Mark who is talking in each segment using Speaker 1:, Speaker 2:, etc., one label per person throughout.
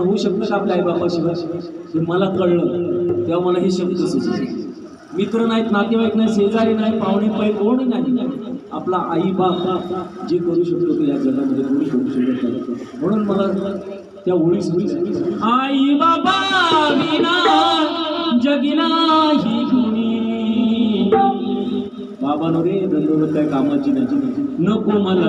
Speaker 1: होऊ शकतं का आपल्या आईबापाशिवाय? हे मला कळलं. तेव्हा मला हे शब्द सुचले. मित्र नाहीत नातेवाईक नाही शेजारी नाही पाहुणे पै कोण नाही. आपला आई बाप जे करू शकतो ते या जगामध्ये करू शकू शकत नाही. म्हणून मला त्या ओळीस आई बाबा जगिना ही बाबा रे दंडवत काय कामाची नाही. नको मला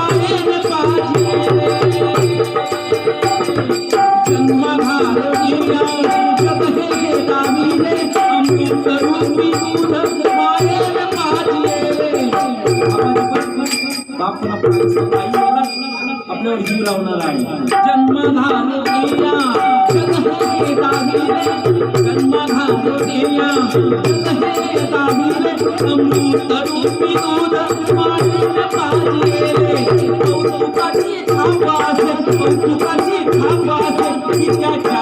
Speaker 1: आपल्यावर जीव लावणार आहे. जन्मधारो देया कौतुकाची विद्याच्या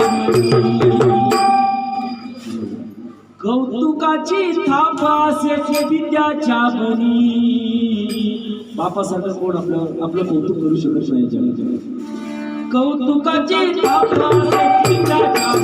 Speaker 1: कौतुकाची थापास विद्याच्या बनी बापासारखं कोण आपलं आपलं कौतुक करू शकत नाही जगात? कौतुकाची थापास विद्याच्या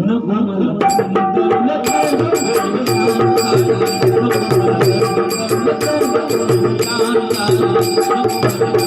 Speaker 1: थापास विद्याच्या